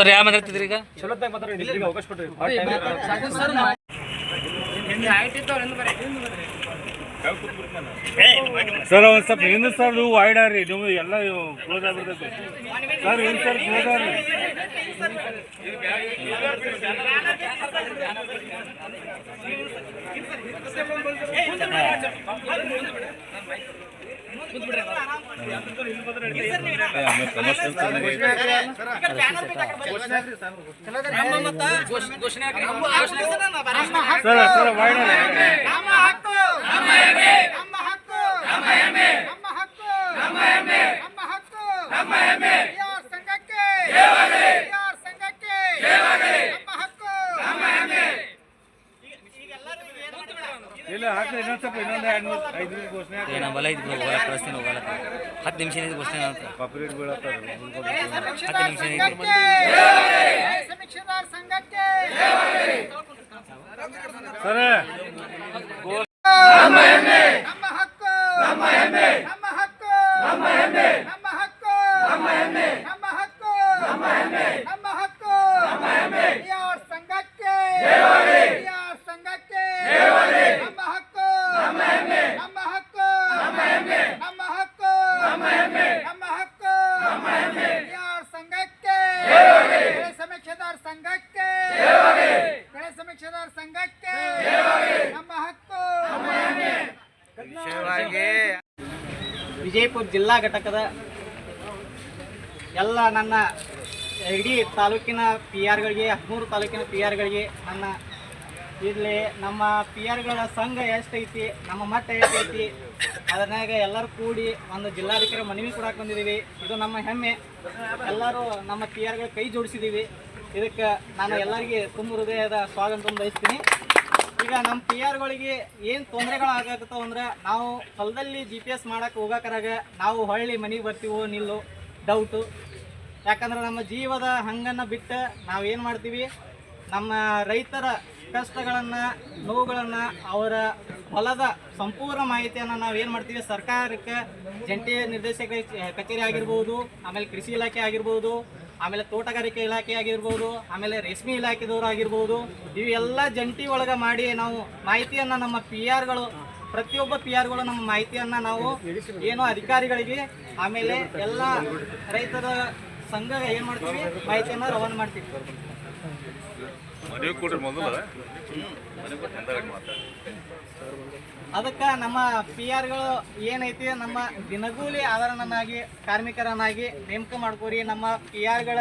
Sir ಯಾವ ಮಾತಾಡ್ತಿದ್ರಿ ಈಗ sir ಒಂದು ಸ್ವಲ್ಪ ಹಿಂದೆ ಸರ್ ನೀವು ವೈಡ್ ನೀವು ಎಲ್ಲ ಕ್ಲೋಸ್ ಆಗ್ಬಿಡ್ತೈತೆ ಸರ್ ಏನು ಸರ್ ಕ್ಲೋಸ್ ಸರ್ ವೈಡ್ ಆರ್ರಿ ನಮ್ಮ ಹಕ್ಕು ನಮ್ಮ ಹೆಮ್ಮೆ ನಮ್ಮ ಹಕ್ಕು ನಮ್ಮ ಹೆಮ್ಮೆ ನಮ್ಮ ಹಕ್ಕು ನಮ್ಮ ಹೆಮ್ಮೆ ನಮ್ಮ ಹಕ್ಕು ನಮ್ಮ ಹೆಮ್ಮೆ ಯಾರ್ ಸಂಘಕ್ಕೆ ಯಾರ್ ಸಂಘಕ್ಕೆ ನಮ್ಮ ಹಕ್ಕು ನಮ್ಮ ಹೆಮ್ಮೆ ಇಲ್ಲ ಹಾಕ್ರಿ ಇನ್ನೊಂದು ಸ್ವಲ್ಪ ಇನ್ನೊಂದು ಎರಡು ಮೂರು ಐದು ನಿಮಿಷ ಘೋಷಣೆ ಹಾಕಿ ಏನ ಬಲ ಇದ್ದು ಹೋಗಲ್ಲ ಕಳಿಸ್ತೀನಿ ಹೋಗಲ್ಲ ಹತ್ತು ನಿಮಿಷ ಏನಿದೆ ಘೋಷಣೆ ಅಂತ ನಿಮಿಷ ಸರ್ ನಮ್ಮ ಹೆಮ್ಮೆ ನಮ್ಮ ಹಕ್ಕು ನಮ್ಮ ಹೆಮ್ಮೆ ನಮ್ಮ ಹಕ್ಕು ನಮ್ಮ ಹೆಮ್ಮೆ ನಮ್ಮ ಹಕ್ಕು ನಮ್ಮ ಹೆಮ್ಮೆ ನಮ್ಮ ಹಕ್ಕು ನಮ್ಮ ಹೆಮ್ಮೆ ನಮ್ಮ ಹಕ್ಕು ನಮ್ಮ ಹೆಮ್ಮೆ ಯಾರ್ ಸಂಘಕ್ಕೆ ಯಾರ್ ಸಂಘಕ್ಕೆ ನಮ್ಮ ಹಕ್ಕು ನಮ್ಮ ಹೆಮ್ಮೆ ನಮ್ಮ ಹಕ್ಕು ನಮ್ಮ ಹೆಮ್ಮೆ ನಮ್ಮ ಹಕ್ಕು ನಮ್ಮ ಹೆಮ್ಮೆ ನಮ್ಮ ಹಕ್ಕು ನಮ್ಮ ಹೆಮ್ಮೆ ಯಾರ್ ಸಂಘಕ್ಕೆ ಬೆಳೆ ಸಮೀಕ್ಷೆದಾರ ಸಂಘಕ್ಕೆ ಸಮೀಕ್ಷೆದಾರ ಸಂಘಕ್ಕೆ. ನಮ್ಮ ಹಕ್ಕು. ವಿಜಯಪುರ ಜಿಲ್ಲಾ ಘಟಕದ ಎಲ್ಲ ನನ್ನ ಇಡೀ ತಾಲೂಕಿನ ಪಿ ಆರ್ಗಳಿಗೆ ಹದಿಮೂರು ತಾಲೂಕಿನ ಪಿ ಆರ್ಗಳಿಗೆ ನನ್ನ ಇಲ್ಲಿ ನಮ್ಮ ಪಿ ಆರ್ಗಳ ಸಂಘ ಎಷ್ಟೈತಿ ನಮ್ಮ ಮಟ್ಟ ಎಷ್ಟೈತಿ ಅದನ್ನಾಗ ಎಲ್ಲರೂ ಕೂಡಿ ಒಂದು ಜಿಲ್ಲಾಧಿಕಾರಿ ಮನವಿ ಕೊಡಕ್ಕೆ ಬಂದಿದ್ದೀವಿ ಇದು ನಮ್ಮ ಹೆಮ್ಮೆ. ಎಲ್ಲರೂ ನಮ್ಮ ಪಿ ಆರ್ಗಳ ಕೈ ಜೋಡಿಸಿದ್ದೀವಿ. ಇದಕ್ಕೆ ನಾನು ಎಲ್ಲರಿಗೆ ತುಂಬ ಹೃದಯದ ಸ್ವಾಗತ ಬಯಸ್ತೀನಿ. ಈಗ ನಮ್ಮ ಪಿ ಆರ್ಗಳಿಗೆ ಏನು ತೊಂದರೆಗಳು ಆಗತ್ತವ ಅಂದ್ರೆ ನಾವು ಹೊಲದಲ್ಲಿ ಜಿ ಪಿ ಎಸ್ ಮಾಡೋಕೆ ಹೋಗಕರಾಗ ನಾವು ಹೊಳ್ಳಿ ಮನೆಗೆ ಬರ್ತೀವೋ ನಿಲ್ಲೋ ಡೌಟು ಯಾಕಂದ್ರೆ ನಮ್ಮ ಜೀವದ ಹಂಗನ್ನು ಬಿಟ್ಟು ನಾವು ಏನು ಮಾಡ್ತೀವಿ? ನಮ್ಮ ರೈತರ ಕಷ್ಟಗಳನ್ನು, ನೋವುಗಳನ್ನು, ಅವರ ಹೊಲದ ಸಂಪೂರ್ಣ ಮಾಹಿತಿಯನ್ನು ನಾವು ಏನು ಮಾಡ್ತೀವಿ? ಸರ್ಕಾರಕ್ಕೆ ಜಂಟಿ ನಿರ್ದೇಶಕ ಕಚೇರಿ ಆಗಿರ್ಬೋದು, ಆಮೇಲೆ ಕೃಷಿ ಇಲಾಖೆ ಆಗಿರ್ಬೋದು ಆಮೇಲೆ ತೋಟಗಾರಿಕೆ ಇಲಾಖೆ ಆಗಿರ್ಬೋದು, ಆಮೇಲೆ ರೇಷ್ಮೆ ಇಲಾಖೆದವರು ಆಗಿರ್ಬೋದು ಇವೆಲ್ಲ ಜಂಟಿ ಒಳಗೆ ಮಾಡಿ ನಾವು ಮಾಹಿತಿಯನ್ನು ನಮ್ಮ ಪಿ ಆರ್ಗಳು ಪ್ರತಿಯೊಬ್ಬ ಪಿ ಆರ್ಗಳು ನಮ್ಮ ಮಾಹಿತಿಯನ್ನು ನಾವು ಏನು ಅಧಿಕಾರಿಗಳಿಗೆ, ಆಮೇಲೆ ಎಲ್ಲ ರೈತರ ಸಂಘ ಏನು ಮಾಡ್ತೀವಿ, ಮಾಹಿತಿಯನ್ನು ರವಾನೆ ಮಾಡ್ತೀವಿ. ಅದಕ್ಕೆ ನಮ್ಮ ಪಿ ಆರ್ಗಳು ಏನೈತಿ, ನಮ್ಮ ದಿನಗೂಲಿ ಆಧಾರನನ್ನಾಗಿ, ಕಾರ್ಮಿಕರನ್ನಾಗಿ ನೇಮಕ ಮಾಡ್ಕೋರಿ. ನಮ್ಮ ಪಿ ಆರ್ಗಳ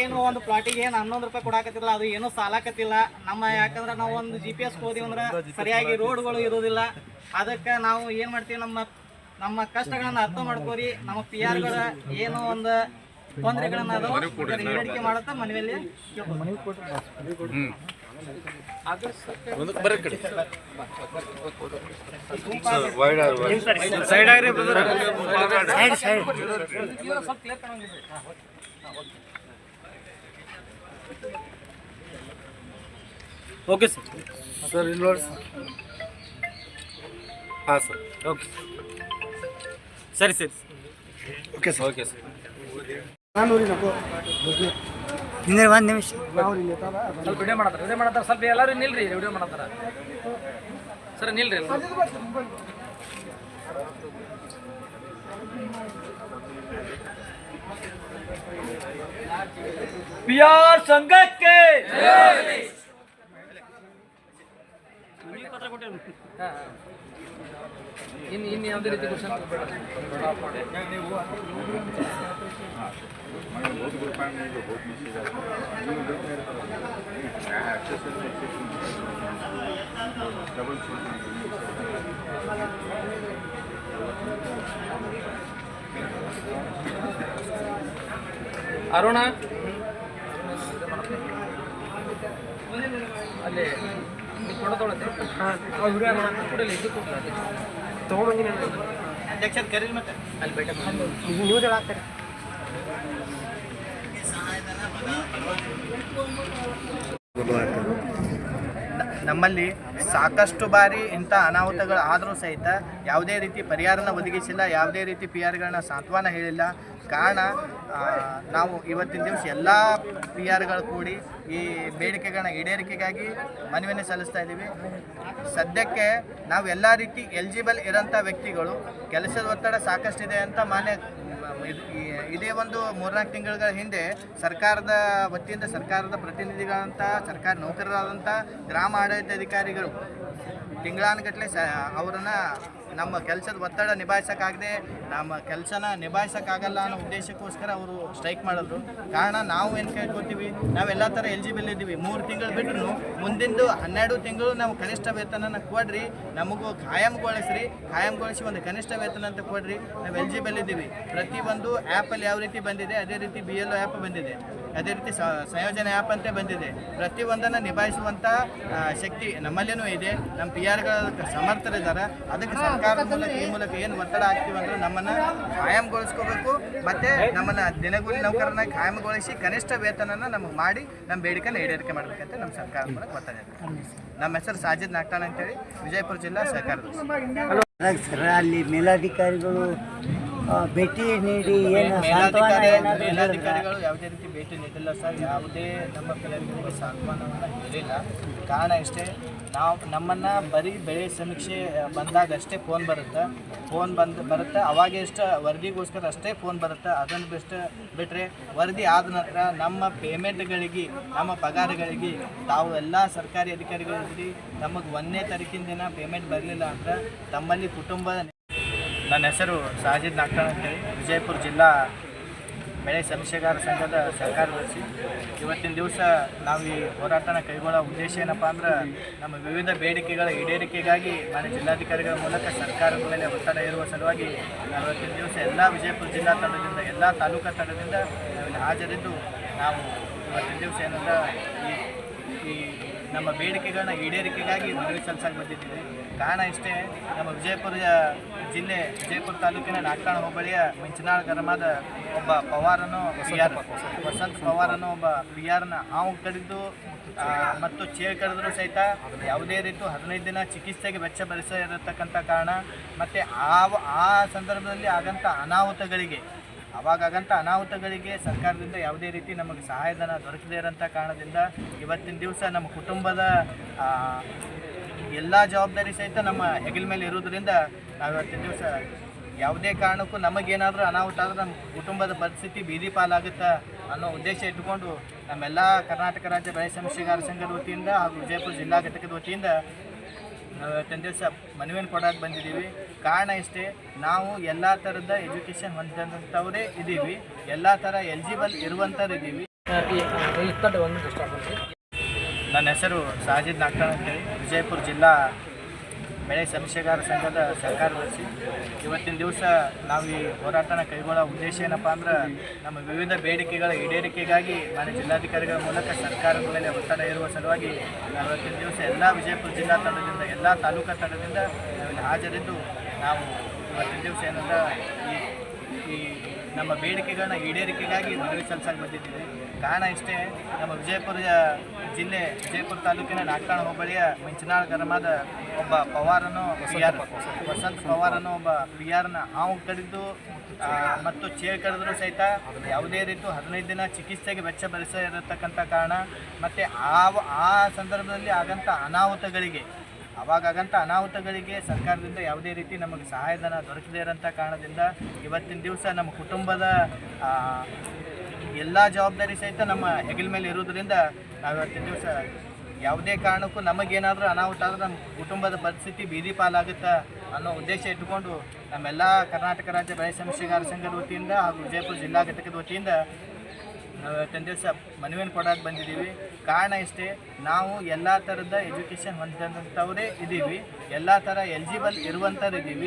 ಏನು ಒಂದು ಪ್ಲಾಟಿಗೆ ಏನು ಹನ್ನೊಂದು ರೂಪಾಯಿ ಕೊಡಾಕತ್ತಿಲ್ಲ ಅದು ಏನೂ ಸಾಲಾಕತ್ತಿಲ್ಲ. ನಮ್ಮ ಯಾಕಂದ್ರೆ ನಾವು ಒಂದು ಜಿ ಪಿ ಎಸ್ ಅಂದ್ರೆ ಸರಿಯಾಗಿ ರೋಡ್ಗಳು ಇರೋದಿಲ್ಲ. ಅದಕ್ಕೆ ನಾವು ಏನು ಮಾಡ್ತೀವಿ, ನಮ್ಮ ನಮ್ಮ ಕಷ್ಟಗಳನ್ನು ಅರ್ಥ ಮಾಡ್ಕೋರಿ. ನಮ್ಮ ಪಿ ಆರ್ಗಳ ಏನು ಒಂದು ತೊಂದರೆಗಳನ್ನ ಅದು ಈಡೇರಿಕೆ ಮಾಡುತ್ತಾ ಮನೆಯಲ್ಲಿ ಮನವಿ ಕೊಟ್ಟು ಓಕೆ ಸರ್ ಸರ್ ಇಲ್ಲಿ ನೋಡಿ ಹಾಂ ಸರ್ ಓಕೆ ಸರಿ ಸರಿ ಓಕೆ ಸರ್ ಓಕೆ ಸರ್ ಹಿಂದೆ ಒಂದು ನಿಮಿಷ. ಸ್ವಲ್ಪ ವಿಡಿಯೋ ಮಾಡತ್ತಾರ ವಿಡಿಯೋ ಮಾಡತ್ತಾರ ಸ್ವಲ್ಪ ಎಲ್ಲರೂ ನಿಲ್ರಿ ವಿಡಿಯೋ ಮಾಡತ್ತಾರ ಸರ್ ನಿಲ್ರಿ ಪಿಯಾರ್ ಪಿ ಆರ್ ಸಂಘಕ್ಕೆ. ಪತ್ರ ಹಾ. ಇನ್ ಇನ್ನು ಯಾವುದೇ ರೀತಿ ಕ್ವಶನ್ ಅರುಣ? ಅಲ್ಲಿ ಕೊಡತೊಳತೆ ಅವ್ರು ಕೂಡ ಇದು ಕೊಡಲಿ ಇದು ಕೊಡಲಿ ಅಧ್ಯಕ್ಷರು ಕರೀರಿ ಮತ್ತೆ ಅಲ್ಲಿ ಬೇಟ ನಮ್ಮಲ್ಲಿ ಸಾಕಷ್ಟು ಬಾರಿ ಇಂಥ ಅನಾಹುತಗಳು ಆದರೂ ಸಹಿತ ಯಾವುದೇ ರೀತಿ ಪರಿಹಾರನ ಒದಗಿಸಿಲ್ಲ, ಯಾವುದೇ ರೀತಿ ಪಿ ಆರ್ಗಳನ್ನ ಸಾಂತ್ವನ ಹೇಳಿಲ್ಲ. ಕಾರಣ ನಾವು ಇವತ್ತಿನ ದಿವಸ ಎಲ್ಲ ಪಿ ಆರ್ಗಳು ಕೂಡಿ ಈ ಬೇಡಿಕೆಗಳನ್ನ ಈಡೇರಿಕೆಗಾಗಿ ಮನವಿಯನ್ನು ಸಲ್ಲಿಸ್ತಾ ಇದ್ದೀವಿ. ಸದ್ಯಕ್ಕೆ ನಾವು ಎಲ್ಲ ರೀತಿ ಎಲಿಜಿಬಲ್ ಇರೋಂಥ ವ್ಯಕ್ತಿಗಳು, ಕೆಲಸದ ಒತ್ತಡ ಸಾಕಷ್ಟಿದೆ ಅಂತ ಮಾನ್ಯ ಇದು- ಒಂದು ಮೂರ್ನಾಲ್ಕು ತಿಂಗಳ ಹಿಂದೆ ಸರ್ಕಾರದ ವತಿಯಿಂದ ಸರ್ಕಾರದ ಪ್ರತಿನಿಧಿಗಳಂತ ಸರ್ಕಾರಿ ನೌಕರರಾದಂಥ ಗ್ರಾಮ ಆಡಳಿತಾಧಿಕಾರಿಗಳು ತಿಂಗಳಾನುಗಟ್ಟಲೆ ಸ, ಅವರನ್ನು ನಮ್ಮ ಕೆಲಸದ ಒತ್ತಡ ನಿಭಾಯಿಸೋಕ್ಕಾಗದೆ, ನಮ್ಮ ಕೆಲಸನ ನಿಭಾಯಿಸೋಕ್ಕಾಗಲ್ಲ ಅನ್ನೋ ಉದ್ದೇಶಕ್ಕೋಸ್ಕರ ಅವರು ಸ್ಟ್ರೈಕ್ ಮಾಡಿದ್ರು. ಕಾರಣ ನಾವು ಏನು ಕೇಳ್ಕೊತೀವಿ ನಾವೆಲ್ಲ ಥರ ಎಲಿಜಿಬಲ್ ಇದ್ದೀವಿ. ಮೂರು ತಿಂಗಳು ಬಿಟ್ಟರು ಮುಂದಿಂದು ಹನ್ನೆರಡು ತಿಂಗಳು ನಾವು ಕನಿಷ್ಠ ವೇತನನ ಕೊಡ್ರಿ, ನಮಗೂ ಖಾಯಂಗೊಳಿಸ್ರಿ. ಖಾಯಂಗೊಳಿಸಿ ಒಂದು ಕನಿಷ್ಠ ವೇತನ ಅಂತ ಕೊಡ್ರಿ. ನಾವು ಎಲಿಜಿಬಲ್ ಇದ್ದೀವಿ. ಪ್ರತಿಯೊಂದು ಆ್ಯಪಲ್ಲಿ ಯಾವ ರೀತಿ ಬಂದಿದೆ, ಅದೇ ರೀತಿ ಬಿ ಎಲ್ ಆ್ಯಪ್ ಬಂದಿದೆ. ಅದೇ ರೀತಿ ಸಂಯೋಜನೆ ಆ್ಯಪ್ ಅಂತ ಬಂದಿದೆ. ಪ್ರತಿಯೊಂದನ್ನು ನಿಭಾಯಿಸುವಂಥ ಶಕ್ತಿ ನಮ್ಮಲ್ಲೇನೂ ಇದೆ. ನಮ್ಮ ಪಿ ಆರ್ಗಳ ಸಮರ್ಥರಿದ್ದಾರೆ. ಅದಕ್ಕೆ ಸರ್ಕಾರದ ಮೂಲಕ ಈ ಮೂಲಕ ಏನು ಒತ್ತಡ ಹಾಕ್ತೀವಿ ಅಂದ್ರೆ ನಮ್ಮನ್ನು ಕಾಯಂಗೊಳಿಸ್ಕೋಬೇಕು. ಮತ್ತು ನಮ್ಮನ್ನು ದಿನಗೂಲಿ ನೌಕರನ್ನ ಖಾಯಂಗೊಳಿಸಿ ಕನಿಷ್ಠ ವೇತನನ ನಮಗೆ ಮಾಡಿ ನಮ್ಮ ಬೇಡಿಕೆನ ಈಡೇರಿಕೆ ಮಾಡಬೇಕಂತ ನಮ್ಮ ಸರ್ಕಾರದ ಮೂಲಕ ಒತ್ತಡ ಇದೆ. ನಮ್ಮ ಹೆಸರು ಸಾಜಿದ್ ನಾಟಾಣ ಅಂತೇಳಿ. ವಿಜಯಪುರ ಜಿಲ್ಲಾ ಸಹಕಾರ ಅಲ್ಲಿ ಮೇಲಾಧಿಕಾರಿಗಳು ಭೇಟಿ ನೀಡಿ ಏನು ಸಾಂತ್ವನ ಏನಾದ್ರು? ಮೇಲಾಧಿಕಾರಿಗಳು ಯಾವುದೇ ರೀತಿ ಭೇಟಿ ನೀಡಿಲ್ಲ ಸರ್. ಯಾವುದೇ ನಮ್ಮ ಕೆಲವರಿಗೆ ಸಾಂತ್ವನವನ್ನು ಹೇಳಿಲ್ಲ. ಕಾರಣ ಇಷ್ಟೇ ನಾವು ನಮ್ಮನ್ನು ಬರೀ ಬೆಳೆ ಸಮೀಕ್ಷೆ ಬಂದಾಗ ಅಷ್ಟೇ ಫೋನ್ ಬರುತ್ತೆ. ಫೋನ್ ಬಂದು ಬರುತ್ತೆ. ಅವಾಗೆ ಎಷ್ಟು ವರದಿಗೋಸ್ಕರ ಅಷ್ಟೇ ಫೋನ್ ಬರುತ್ತೆ. ಅದನ್ನು ಬೆಸ್ಟ್ ಬಿಟ್ಟರೆ ವರದಿ ಆದ ನಂತರ ನಮ್ಮ ಪೇಮೆಂಟ್ಗಳಿಗೆ ನಮ್ಮ ಪಗಾರಗಳಿಗೆ ತಾವು ಎಲ್ಲ ಸರ್ಕಾರಿ ಅಧಿಕಾರಿಗಳಿದ್ರಿ. ನಮಗೆ ಒಂದನೇ ತಾರೀಕಿನ ದಿನ ಪೇಮೆಂಟ್ ಬರಲಿಲ್ಲ ಅಂದರೆ ತಮ್ಮಲ್ಲಿ ಕುಟುಂಬ ನನ್ನ ಹೆಸರು ಸಾಜಿದ್ ಅಂತ ಅಂತೇಳಿ. ವಿಜಯಪುರ ಜಿಲ್ಲಾ ಬೆಳೆ ಸಮೀಕ್ಷೆಗಾರ ಸಂಘದ ಸರ್ಕಾರದರ್ಶಿ ಇವತ್ತಿನ ದಿವಸ ನಾವು ಈ ಹೋರಾಟನ ಕೈಗೊಳ್ಳೋ ಉದ್ದೇಶ ಏನಪ್ಪ ಅಂದ್ರೆ ನಮ್ಮ ವಿವಿಧ ಬೇಡಿಕೆಗಳ ಈಡೇರಿಕೆಗಾಗಿ ಮನೆ ಜಿಲ್ಲಾಧಿಕಾರಿಗಳ ಮೂಲಕ ಸರ್ಕಾರದ ಮೇಲೆ ಒತ್ತಡ ಇರುವ ಸಲುವಾಗಿ ನಾವು ಇವತ್ತಿನ ದಿವಸ ಎಲ್ಲ ವಿಜಯಪುರ ಜಿಲ್ಲಾ ತಂಡದಿಂದ, ಎಲ್ಲ ತಾಲೂಕಾ ತಂಡದಿಂದ ನಾವಿಲ್ಲಿ ಹಾಜರಿದ್ದು ನಾವು ಇವತ್ತಿನ ದಿವಸ ಏನಂದ್ರೆ ಈ ನಮ್ಮ ಬೇಡಿಕೆಗಳನ್ನ ಈಡೇರಿಕೆಗಾಗಿ ಮನವಿ ಸಲ್ಲಿಸಕ್ಕೆ ಬಂದಿದ್ದೀವಿ. ಕಾರಣ ಇಷ್ಟೇ, ನಮ್ಮ ವಿಜಯಪುರ ಜಿಲ್ಲೆ, ವಿಜಯಪುರ ತಾಲೂಕಿನ ನಾಗಠಾಣ ಹೋಬಳಿಯ ಮಂಚನಾಳ ಗ್ರಾಮದ ಒಬ್ಬ ಪವಾರನು ಪಿ ಆರ್ ವಸಂತ ಪವಾರನು ಒಬ್ಬ ಪಿ ಆರ್ನ ಹಾವು ಕಡಿದು ಮತ್ತು ಚೇರ್ ಕಡಿದ್ರು ಸಹಿತ ಯಾವುದೇ ರೀತಿ ಹದಿನೈದು ದಿನ ಚಿಕಿತ್ಸೆಗೆ ವೆಚ್ಚ ಭರಿಸಿರತಕ್ಕಂಥ ಕಾರಣ, ಮತ್ತು ಆ ಸಂದರ್ಭದಲ್ಲಿ ಆಗಂಥ ಅನಾಹುತಗಳಿಗೆ ಅವಾಗಂತ ಅನಾಹುತಗಳಿಗೆ ಸರ್ಕಾರದಿಂದ ಯಾವುದೇ ರೀತಿ ನಮಗೆ ಸಹಾಯಧನ ದೊರಕದೇ ಇರೋಂಥ ಕಾರಣದಿಂದ ಇವತ್ತಿನ ದಿವಸ ನಮ್ಮ ಕುಟುಂಬದ ಎಲ್ಲ ಜವಾಬ್ದಾರಿ ಸಹಿತ ನಮ್ಮ ಹೆಗಲ ಮೇಲೆ ಇರೋದ್ರಿಂದ ನಾವು ಇವತ್ತಿನ ದಿವಸ ಯಾವುದೇ ಕಾರಣಕ್ಕೂ ನಮಗೇನಾದರೂ ಅನಾಹುತ ಆದರೆ ನಮ್ಮ ಕುಟುಂಬದ ಪರಿಸ್ಥಿತಿ ಬೀದಿ ಪಾಲಾಗುತ್ತಾ ಅನ್ನೋ ಉದ್ದೇಶ ಇಟ್ಟುಕೊಂಡು ನಮ್ಮೆಲ್ಲ ಕರ್ನಾಟಕ ರಾಜ್ಯ ಬೆಳೆ ಸಮಸ್ಯೆಗಾರ ಸಂಘದ ವತಿಯಿಂದ ಹಾಗೂ ವಿಜಯಪುರ ಜಿಲ್ಲಾ ಘಟಕದ ವತಿಯಿಂದ ನಾವು ಸಾಬ್ ದಿವಸ ಮನವಿಯನ್ನು ಕೊಡೋಕೆ ಬಂದಿದ್ದೀವಿ. ಕಾರಣ ಇಷ್ಟೇ ನಾವು ಎಲ್ಲ ಥರದ ಎಜುಕೇಷನ್ ಹೊಂದಿದಂಥವರೇ ಇದ್ದೀವಿ ಎಲ್ಲ ಥರ ಎಲಿಜಿಬಲ್ ಇರುವಂಥವ್ರು ಇದ್ದೀವಿ ನನ್ನ ಹೆಸರು ಸಾಜಿದ್ ನಾಗ್ತಾನ್ ಅಂತೇಳಿ. ವಿಜಯಪುರ ಜಿಲ್ಲಾ ಬೆಳೆ ಸಮೀಕ್ಷೆಗಾರ ಸಂಘದ ಸರ್ಕಾರದರ್ಶಿ ಇವತ್ತಿನ ದಿವಸ ನಾವು ಈ ಹೋರಾಟನ ಕೈಗೊಳ್ಳೋ ಉದ್ದೇಶ ಏನಪ್ಪ ಅಂದ್ರೆ ನಮ್ಮ ವಿವಿಧ ಬೇಡಿಕೆಗಳ ಈಡೇರಿಕೆಗಾಗಿ ಮಾನ್ಯ ಜಿಲ್ಲಾಧಿಕಾರಿಗಳ ಮೂಲಕ ಸರ್ಕಾರದ ಮೇಲೆ ಒತ್ತಡ ಇರುವ ಸಲುವಾಗಿ ಇವತ್ತಿನ ದಿವಸ ಎಲ್ಲ ವಿಜಯಪುರ ಜಿಲ್ಲಾ ತಂಡದಿಂದ, ಎಲ್ಲ ತಾಲೂಕಾ ತಂಡದಿಂದ ನಾವಿಲ್ಲಿ ಹಾಜರಿದ್ದು, ನಾವು ಇವತ್ತಿನ ದಿವಸ ಏನಂದ್ರೆ ಈ ಈ ನಮ್ಮ ಬೇಡಿಕೆಗಳನ್ನ ಈಡೇರಿಕೆಗಾಗಿ ಮನವಿ ಸಲ್ಲಿಸಕ್ಕೆ ಬಂದಿದ್ದೀವಿ. ಕಾರಣ ಇಷ್ಟೇ ನಮ್ಮ ವಿಜಯಪುರ ಜಿಲ್ಲೆ ವಿಜಯಪುರ ತಾಲೂಕಿನ ನಾಗಠಾಣ ಹೋಬಳಿಯ ಮಿಂಚನಾಳ್ ಗ್ರಾಮದ ಒಬ್ಬ ಪವಾರನು ಪಿ ಆರ್ ವಸಂತ ಪವಾರನು ಒಬ್ಬ ಪಿ ಆರ್ನ ಹಾವು ಕಡಿದು ಮತ್ತು ಚೇಳು ಕಡಿದ್ರು ಸಹಿತ ಯಾವುದೇ ರೀತಿ ಹದಿನೈದು ದಿನ ಚಿಕಿತ್ಸೆಗೆ ವೆಚ್ಚ ಭರಿಸಿರತಕ್ಕಂಥ ಕಾರಣ ಮತ್ತು ಆ ಆ ಸಂದರ್ಭದಲ್ಲಿ ಆಗಂಥ ಅನಾಹುತಗಳಿಗೆ ಅವಾಗಂತ ಅನಾಹುತಗಳಿಗೆ ಸರ್ಕಾರದಿಂದ ಯಾವುದೇ ರೀತಿ ನಮಗೆ ಸಹಾಯಧನ ದೊರಕದೇ ಇರೋಂಥ ಕಾರಣದಿಂದ ಇವತ್ತಿನ ದಿವಸ ನಮ್ಮ ಕುಟುಂಬದ ಎಲ್ಲ ಜವಾಬ್ದಾರಿ ಸಹಿತ ನಮ್ಮ ಹೆಗಲ ಮೇಲೆ ಇರೋದ್ರಿಂದ ನಾವು ಇವತ್ತಿನ ದಿವಸ ಯಾವುದೇ ಕಾರಣಕ್ಕೂ ನಮಗೇನಾದರೂ ಅನಾಹುತ ಆದರೆ ನಮ್ಮ ಕುಟುಂಬದ ಪರಿಸ್ಥಿತಿ ಬೀದಿ ಪಾಲಾಗುತ್ತೆ ಅನ್ನೋ ಉದ್ದೇಶ ಇಟ್ಟುಕೊಂಡು ನಮ್ಮೆಲ್ಲ ಕರ್ನಾಟಕ ರಾಜ್ಯ ಬೆಳೆ ಸಮೀಕ್ಷೆಗಾರ ಸಂಘದ ವತಿಯಿಂದ ಹಾಗೂ ವಿಜಯಪುರ ಜಿಲ್ಲಾ ಘಟಕದ ವತಿಯಿಂದ ನಾವು ಇವತ್ತಿನ ದಿವಸ ಮನವಿಯನ್ನು ಕೊಡೋಕೆ ಬಂದಿದ್ದೀವಿ. ಕಾರಣ ಇಷ್ಟೇ, ನಾವು ಎಲ್ಲ ಥರದ ಎಜುಕೇಷನ್ ಹೊಂದಿದಂಥವರೇ ಇದ್ದೀವಿ ಎಲ್ಲ ಥರ ಎಲಿಜಿಬಲ್ ಇರುವಂಥವ್ರು ಇದ್ದೀವಿ